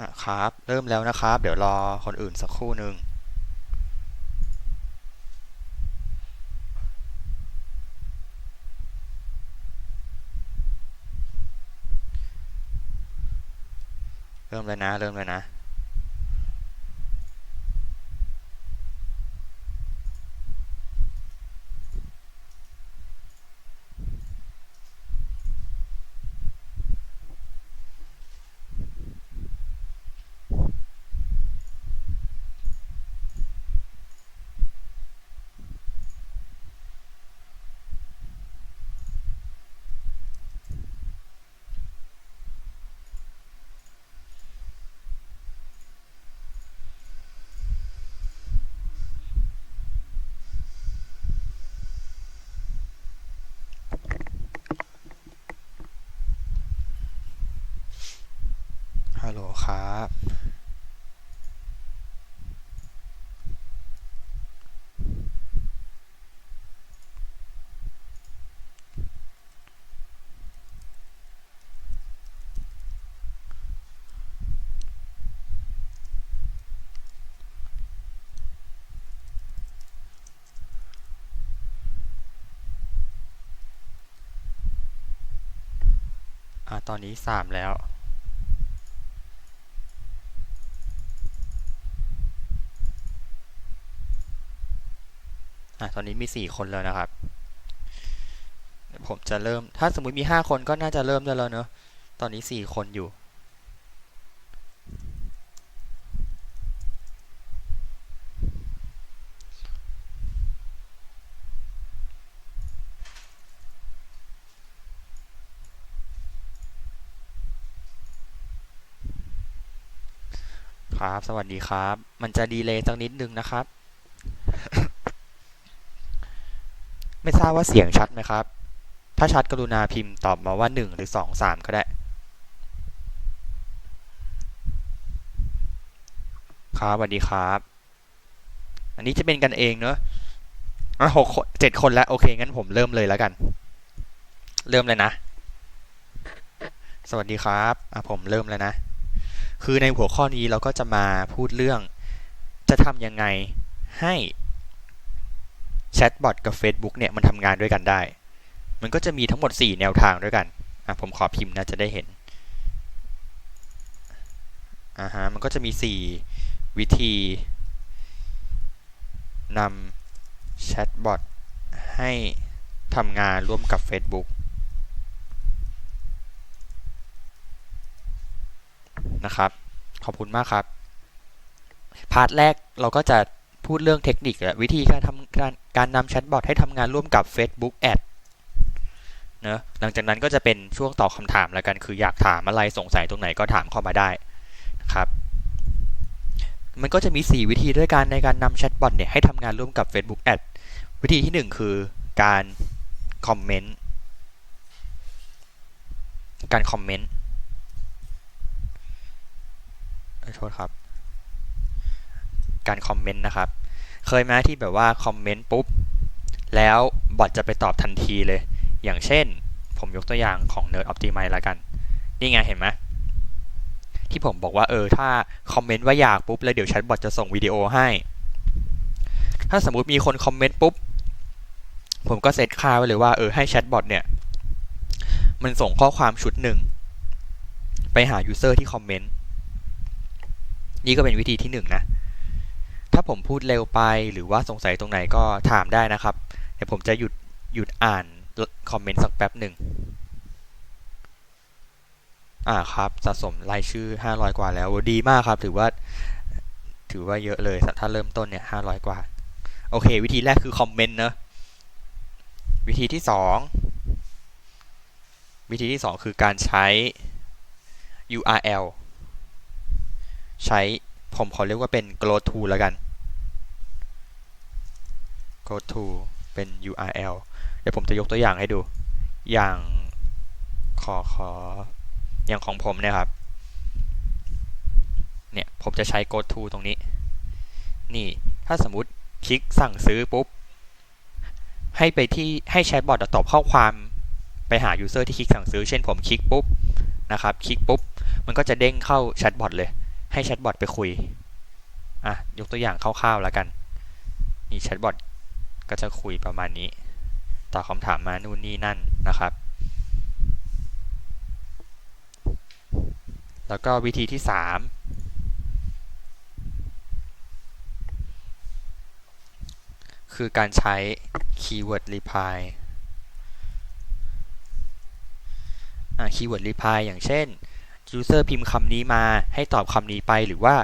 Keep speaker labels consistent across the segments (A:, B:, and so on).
A: อะครับ เริ่มแล้วนะครับ เดี๋ยวรอคนอื่นสักครู่หนึ่งเริ่มเลยนะ เริ่มเลยนะ ครับอะตอนนี้สามแล้ว อะตอนนี้มีสี่คนแล้วนะครับ ผมจะเริ่ม ถ้าสมมุติมีห้าคนก็น่าจะเริ่มได้แล้วเนอะ ตอนนี้สี่คนอยู่ ครับ สวัสดีครับ มันจะดีเลย์สักนิดนึงนะครับ ไม่ทราบว่าเสียงชัดไหมครับ ถ้าชัดกรุณาพิมพ์ตอบมาว่า 1 หรือ 2 3 ก็ได้ ครับสวัสดีครับ อันนี้จะเป็นกันเองเนอะอะหกคนเจ็ดคนแล้ว โอเค งั้นผมเริ่มเลยแล้วกัน เริ่มเลยนะ สวัสดีครับอะผมเริ่มแล้วนะ คือในหัวข้อนี้เราก็จะมาพูดเรื่อง จะทำยังไงให้ แชทบอทกับ Facebook เนี่ยมันทำงานด้วยกันได้ มันก็จะมีทั้งหมด 4 แนวทางด้วยกันอะผมขอพิมพ์นะจะได้เห็นอ่าฮะมันก็จะมี 4 วิธีนำแชทบอทให้ทำงานร่วมกับ Facebook นะครับ ขอบคุณมากครับ พาร์ทแรกเราก็จะพูดเรื่องเทคนิคและวิธีการทำการ การนำแชทบอทให้ทำงานร่วมกับ Facebook Ad เนะหลังจากนั้นก็จะเป็นช่วงตอบคำถามแล้วกัน คืออยากถามอะไรสงสัยตรงไหนก็ถามเข้ามาได้นะครับ มันก็จะมี 4 วิธีด้วยกันในการนำแชทบอทเนี่ยให้ทำงานร่วมกับ Facebook Ad วิธีที่ 1 คือการคอมเมนต์การคอมเมนต์โทษครับ การคอมเมนต์นะครับ เคยไหมที่แบบว่าคอมเมนต์ปุ๊บ แล้วบอทจะไปตอบทันทีเลย อย่างเช่น ผมยกตัวอย่างของ Nerd Optimize ละกัน นี่ไงเห็นไหมที่ผมบอกว่าเออถ้าคอมเมนต์ว่าอยากปุ๊บ แล้วเดี๋ยวแชทบอทจะส่งวิดีโอให้ ถ้าสมมุติมีคนคอมเมนต์ปุ๊บ ผมก็เซตค่าไว้เลยว่าเออให้แชทบอทเนี่ย มันส่งข้อความชุดหนึ่ง ไปหายูเซอร์ที่คอมเมนต์ นี่ก็เป็นวิธีที่หนึ่งนะาผมพูดเร็วไปหรือว่าสงสัยตรงไหนก็ถามได้นะครับ เดี๋ยวผมจะหยุดหยุดอ่านคอมเมนต์สักแป๊บหนึ่งอ่าครับสะสมรายชื่อ 500 กว่าแล้วดีมากครับ ถือว่าถือว่าเยอะเลยถ้าเริ่มต้นเนี่ย500 กว่า โอเค วิธีแรกคือคอมเมนต์เนอะวิธีที่ 2 วิธีที่ 2 คือการใช้ URL ใช้ผมขอเรียกว่าเป็น go to แล้วกัน go to เป็น URL เดี๋ยวผมจะยกตัวอย่างให้ดู อย่างขอขออย่างของผมเนี่ยครับ เนี่ยผมจะใช้ go to ตรงนี้ นี่ถ้าสมมติคลิกสั่งซื้อปุ๊บ ให้ไปที่ให้แชทบอทตอบข้อความไปหา user ที่คลิกสั่งซื้อ เช่นผมคลิกปุ๊บนะครับ คลิกปุ๊บ มันก็จะเด้งเข้าแชทบอทเลย ให้แชทบอทไปคุย อะ ยกตัวอย่างคร่าวๆแล้วกัน นี่แชทบอท ก็จะคุยประมาณนี้ตอบคำถามมานู่นนี่นั่นนะครับ แล้วก็วิธีที่ 3 คือการใช้ keyword reply อ่า keyword reply อย่างเช่น user พิมพ์คำนี้มาให้ตอบคำนี้ไปหรือว่า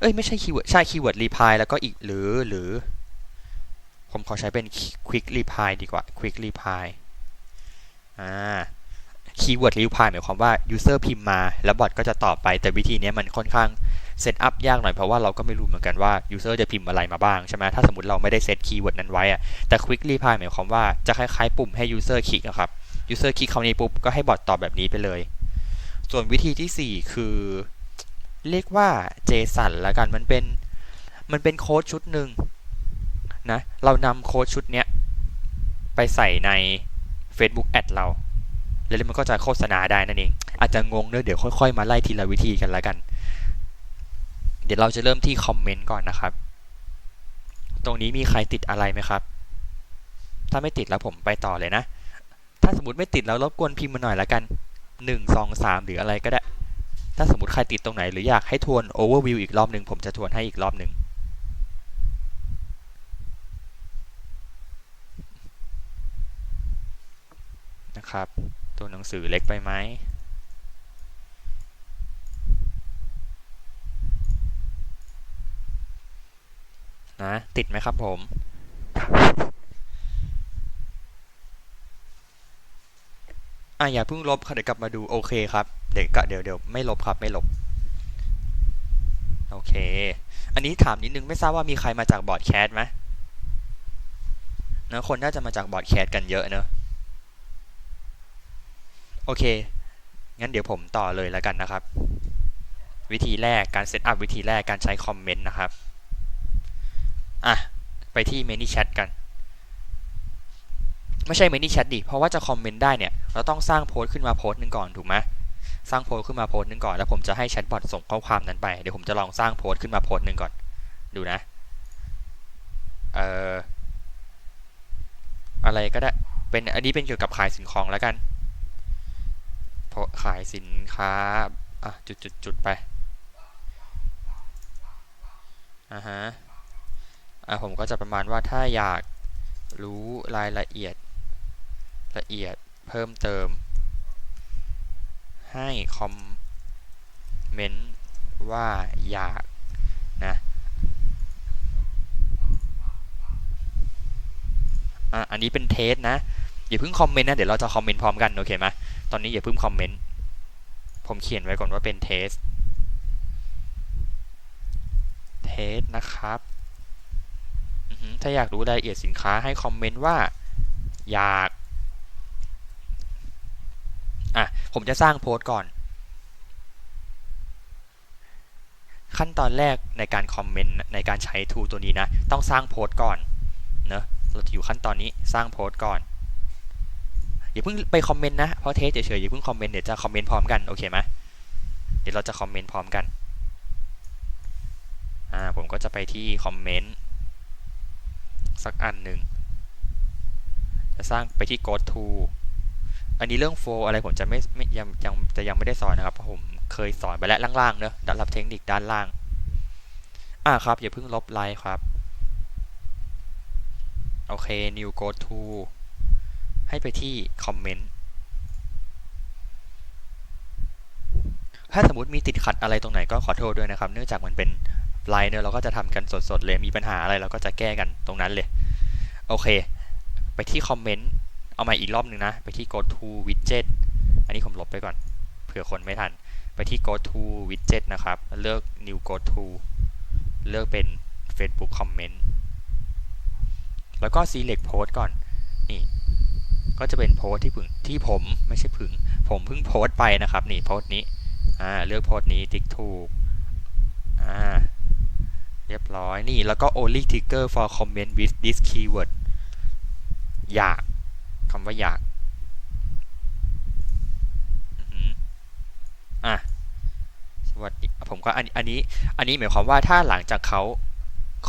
A: เอ้ยไม่ใช่ keyword ใช่ keyword reply แล้วก็อีกหรือหรือ ผมขอใช้เป็น quick reply ดีกว่า quick reply อ่า keyword reply หมายความว่า user พิมพ์มา แล้วบอทก็จะตอบไป แต่วิธีนี้มันค่อนข้างเซตอัพยากหน่อยเพราะว่าเราก็ไม่รู้เหมือนกันว่า user จะพิมพ์อะไรมาบ้างใช่ไหมถ้าสมมติเราไม่ได้เซต keyword นั้นไว้อะแต่ quick reply หมายความว่าจะคล้ายๆ ปุ่มให้ user คลิกอะครับ user คลิกคำนี้ปุ๊บก็ให้บอทตอบแบบนี้ไปเลย ส่วนวิธีที่ 4 คือ เรียกว่า JSON ละกันมันเป็นมันเป็นโค้ดชุดหนึ่ง นะเรานำโค้ดชุดเนี้ยไปใส่ใน Facebook Ad เรา แล้วมันก็จะโฆษณาได้นั่นเอง อาจจะงงเนอะเดี๋ยวค่อยๆ มาไล่ทีละวิธีกันละกัน เดี๋ยวเราจะเริ่มที่คอมเมนต์ก่อนนะครับ ตรงนี้มีใครติดอะไรไหมครับ ถ้าไม่ติดแล้วผมไปต่อเลยนะ ถ้าสมมติไม่ติดแล้วรบกวนพิมพ์มาหน่อยละกัน 1 2 3 หรืออะไรก็ได้ ถ้าสมมติใครติดตรงไหนหรืออยากให้ทวน overview อีกรอบหนึ่งผมจะทวนให้อีกรอบหนึ่ง นะครับ ตัวหนังสือเล็กไปไหมนะติดไหมครับผม อะอย่าเพิ่งลบค่ะเดี๋ยวกลับมาดูโอเคครับเดี๋ยวเดี๋ยวเดี๋ยวไม่ลบครับไม่ลบ โอเค อันนี้ถามนิดนึงไม่ทราบว่ามีใครมาจากบอร์ดแคสไหมนะคนน่าจะมาจากบอร์ดแคสกันเยอะเนอะ โอเค งั้นเดี๋ยวผมต่อเลยแล้วกันนะครับ วิธีแรกการเซตอัพวิธีแรกการใช้คอมเมนต์นะครับ อะ ไปที่ Many Chat กัน ไม่ใช่ Many Chat ดิ เพราะว่าจะคอมเมนต์ได้เนี่ย เราต้องสร้างโพสต์ขึ้นมาโพสต์หนึ่งก่อนถูกไหมสร้างโพสต์ขึ้นมาโพสต์หนึ่งก่อน แล้วผมจะให้แชทบอทส่งข้อความนั้นไป เดี๋ยวผมจะลองสร้างโพสต์ขึ้นมาโพสต์หนึ่งก่อน ดูนะ เอ่อ อะไรก็ได้ เป็น อันนี้เป็นเกี่ยวกับขายสินของแล้วกัน ขายสินค้าอะจุดจุดจุดไปอ่าฮะอะผมก็จะประมาณว่าถ้าอยากรู้รายละเอียดละเอียดเพิ่มเติม ให้คอมเมนต์ว่าอยากนะอะอันนี้เป็นเทสนะอย่าเพิ่งคอมเมนต์นะ เดี๋ยวเราจะคอมเมนต์พร้อมกัน โอเคไหม ตอนนี้อย่าเพิ่งคอมเมนต์ ผมเขียนไว้ก่อนว่าเป็นเทส เทสนะครับถ้าอยากรู้รายละเอียดสินค้าให้คอมเมนต์ว่า อยาก อะ ผมจะสร้างโพสต์ก่อน ขั้นตอนแรกในการคอมเมนต์ในการใช้ทูตัวนี้นะ ต้องสร้างโพสต์ก่อน เนอะเราจะอยู่ขั้นตอนนี้สร้างโพสต์ก่อน อย่าเพิ่งไปคอมเมนต์นะเพราะเทสเฉยๆอย่าเพิ่งคอมเมนต์เดี๋ยวจะคอมเมนต์พร้อมกันโอเคไหมเดี๋ยวเราจะคอมเมนต์พร้อมกันอ่าผมก็จะไปที่คอมเมนต์สักอันหนึ่งจะสร้างไปที่ go to อันนี้เรื่อง flow อะไรผมจะไม่ไม่ยังยังจะยังไม่ได้สอนนะครับเพราะผมเคยสอนไปแล้วล่างๆเนอะด้านรับเทคนิคด้านล่างอ่าครับอย่าเพิ่งลบไลน์ครับ โอเค new go to ให้ไปที่คอมเมนต์ถ้าสมมติมีติดขัดอะไรตรงไหนก็ขอโทษด้วยนะครับ เนื่องจากมันเป็นไลน์เนอะเราก็จะทำกันสดๆเลยมีปัญหาอะไรเราก็จะแก้กันตรงนั้นเลย โอเค ไปที่คอมเมนต์เอาม่อีกรอบหนึ่งนะ ไปที่ go to widget อันนี้ผมลบไปก่อนเผื่อคนไม่ทัน ไปที่ go to widget นะครับ เลือก new go to เลือกเป็น Facebook comment แล้วก็ select post ก่อน นี่ ก็จะเป็นโพสที่ผึงที่ผมไม่ใช่ผึงผมเพิ่งโพสไปนะครับนี่โพสนี้อ่าเลือกโพสนี้ติ๊กถูกอ่าเรียบร้อยนี่แล้วก็ only trigger for comment with this keyword อยากคำว่าอยากอะสวัสดีผมก็อันอันนี้อันนี้หมายความว่าถ้าหลังจากเขา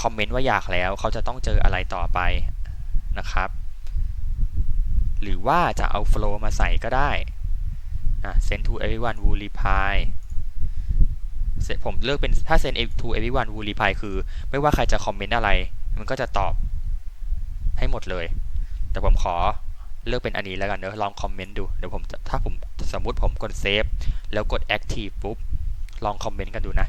A: คอมเมนต์ว่าอยากแล้ว เขาจะต้องเจออะไรต่อไปนะครับ หรือว่าจะเอา flow มาใส่ก็ได้อะ send to everyone will reply ผมเลือกเป็นถ้า send to everyone will reply คือ ไม่ว่าใครจะคอมเมนต์อะไร มันก็จะตอบให้หมดเลย แต่ผมขอเลือกเป็นอันนี้แล้วกันเนอะลองคอมเมนต์ดู เดี๋ยวผมถ้าผมสมมุติผมกด save แล้วกด active ปุ๊บ ลองคอมเมนต์กันดูนะ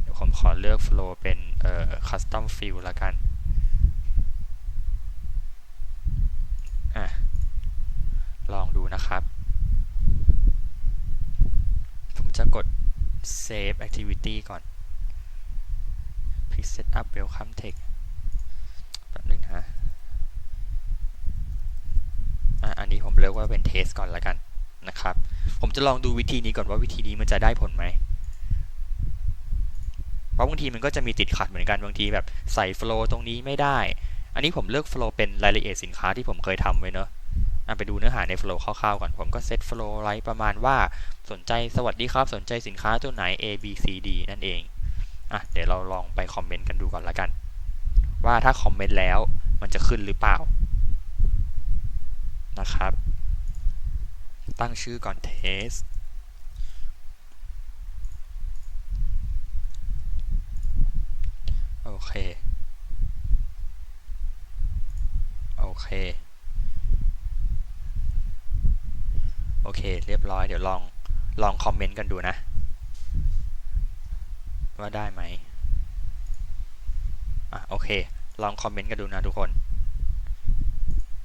A: เดี๋ยวผมขอเลือก flow เป็นเอ่อ custom field แล้วกัน อะ ลองดู นะครับ ผมจะกด save activity ก่อน please set up welcome text แป๊บนึงนะอ,ะอันนี้ผมเลือกว่าเป็น test ก่อนล้วกันนะครับ ผมจะลองดูวิธีนี้ก่อนว่าวิธีนี้มันจะได้ผลไหมเพราะบางทีมันก็จะมีติดขัดเหมือนกันบางทีแบบใส่ flow ตรงนี้ไม่ได้ อันนี้ผมเลือก flow เป็นรายละเอียดสินค้าที่ผมเคยทำไว้เนอะ ไปดูเนื้อหาใน flow คร่าวๆก่อน ผมก็ set flow ไว้ประมาณว่าสนใจสวัสดีครับ สนใจสินค้าตัวไหน A B C D นั่นเองอะเดี๋ยวเราลองไปคอมเมนต์กันดูก่อนละกัน ว่าถ้าคอมเมนต์แล้วมันจะขึ้นหรือเปล่านะครับ ตั้งชื่อก่อน test โอเค โอเค โอเค เรียบร้อย เดี๋ยวลอง ลองคอมเมนต์กันดูนะ ว่าได้ไหมอะโอเค ลองคอมเมนต์กันดูนะทุกคน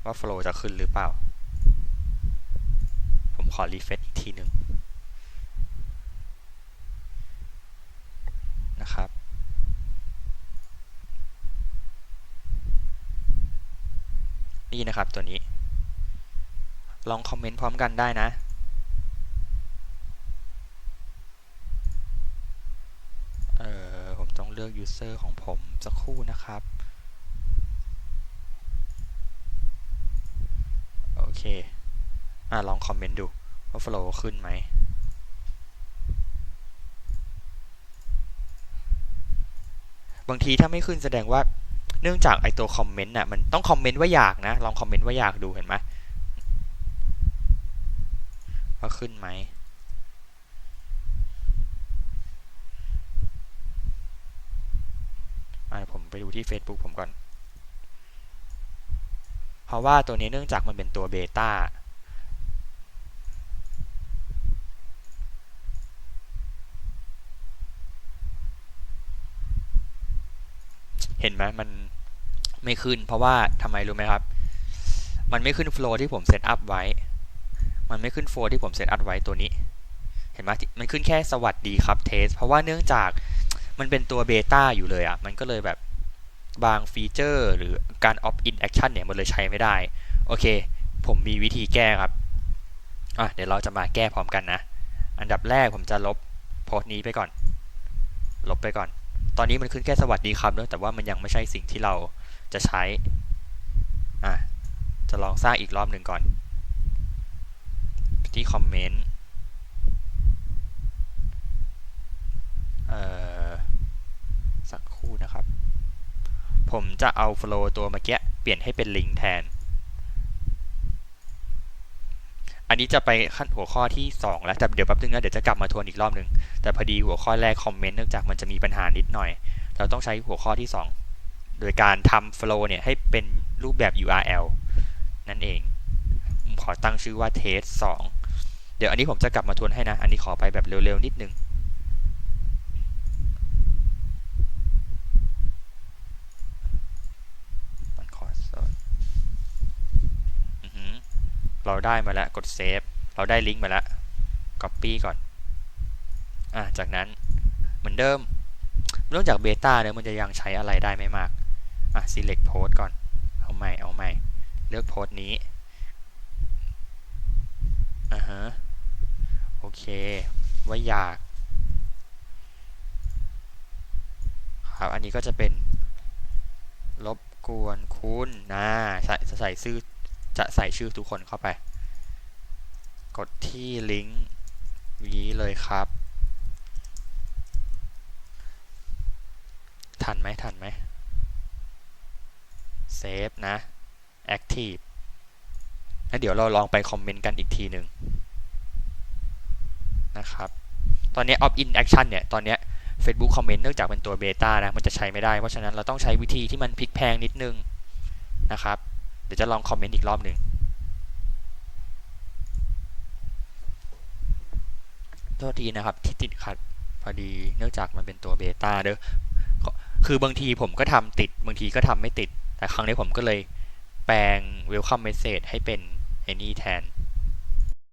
A: ว่า flow จะขึ้นหรือเปล่า ผมขอรีเฟซอีกทีหนึ่งนะครับนี่นะครับตัวนี้ ลองคอมเมนต์พร้อมกันได้นะเอ่อผมต้องเลือก user ของผมสักครู่นะครับ โอเค อะลองคอมเมนต์ดู ว่า flow ขึ้นไหมบางทีถ้าไม่ขึ้นแสดงว่าเนื่องจากไอตัวคอมเมนต์น่ะมันต้องคอมเมนต์ว่าอยากนะ ลองคอมเมนต์ว่าอยากดูเห็นไหม ว่าขึ้นไหมผมไปดูที่ Facebook ผมก่อน เพราะว่าตัวนี้เนื่องจากมันเป็นตัวเบต้าเห็นไหมมันไม่ขึ้น เพราะว่าทำไมรู้ไหมครับ มันไม่ขึ้นโฟล์ที่ผมเซตอัพไว้ มันไม่ขึ้นโฟล์ที่ผมเซตอัพไว้ตัวนี้ เห็นไหมมันขึ้นแค่สวัสดีครับเทส เพราะว่าเนื่องจากมันเป็นตัวเบต้าอยู่เลยอะ่ะ มันก็เลยแบบบางฟีเจอร์ หรือการ opt in action เนี่ยมันเลยใช้ไม่ได้ โอเค ผมมีวิธีแก้ครับ อะ เดี๋ยวเราจะมาแก้พร้อมกันนะ อันดับแรกผมจะลบโพสต์นี้ไปก่อน ลบไปก่อน ตอนนี้มันขึ้นแค่สวัสดีครับเนอะแต่ว่ามันยังไม่ใช่สิ่งที่เราจะใช้ อะ จะลองสร้างอีกรอบหนึ่งก่อน ที่คอมเมนต์สักครู่นะครับ ผมจะเอา flow ตัวเมื่อกี้เปลี่ยนให้เป็นลิงก์แทน อันนี้จะไปขั้นหัวข้อที่ 2 แล้วแต่เดี๋ยวแป๊บนึงนะเดี๋ยวจะกลับมาทวนอีกรอบหนึ่งแต่พอดีหัวข้อแรกคอมเมนต์เนื่องจากมันจะมีปัญหานิดหน่อย เราต้องใช้หัวข้อที่ 2 โดยการทำ flow เนี่ยให้เป็นรูปแบบ URL นั่นเอง ผมขอตั้งชื่อว่า test 2 เดี๋ยวอันนี้ผมจะกลับมาทวนให้นะ อันนี้ขอไปแบบเร็วๆนิดนึงมันขอเราได้มาแล้ว กดเซฟ เราได้ลิงก์มาแล้ว Copy ก่อน อะจากนั้นเหมือนเดิมเนื่องจากเบต้าเนี่ยมันจะยังใช้อะไรได้ไม่มาก อะ select post ก่อน เอาใหม่ เอาใหม่ เลือกโพสต์นี้ อ่าฮะ เค ว่าอยากครับอันนี้ก็จะเป็นรบกวนคุณนะใส่ใส่ชื่อจะใส่ชื่อทุกคนเข้าไป กดที่ลิงก์นี้เลยครับ ทันไหมทันไหมเซฟนะแอคทีฟแล้วเดี๋ยวเราลองไปคอมเมนต์กันอีกทีหนึ่ง นะครับ ตอนนี้ opt in action เนี่ย ตอนนี้ Facebook Comment เนื่องจากเป็นตัวเบต้านะ มันจะใช้ไม่ได้ เพราะฉะนั้นเราต้องใช้วิธีที่มันพลิกแพงนิดนึงนะครับ เดี๋ยวจะลองคอมเมนต์อีกรอบหนึ่งโทษทีนะครับที่ติดขัดพอดีเนื่องจากมันเป็นตัวเบต้าเด้อคือบางทีผมก็ทำติดบางทีก็ทำไม่ติด แต่ครั้งนี้ผมก็เลยแปลง welcome message ให้เป็นไอ้นี่แทน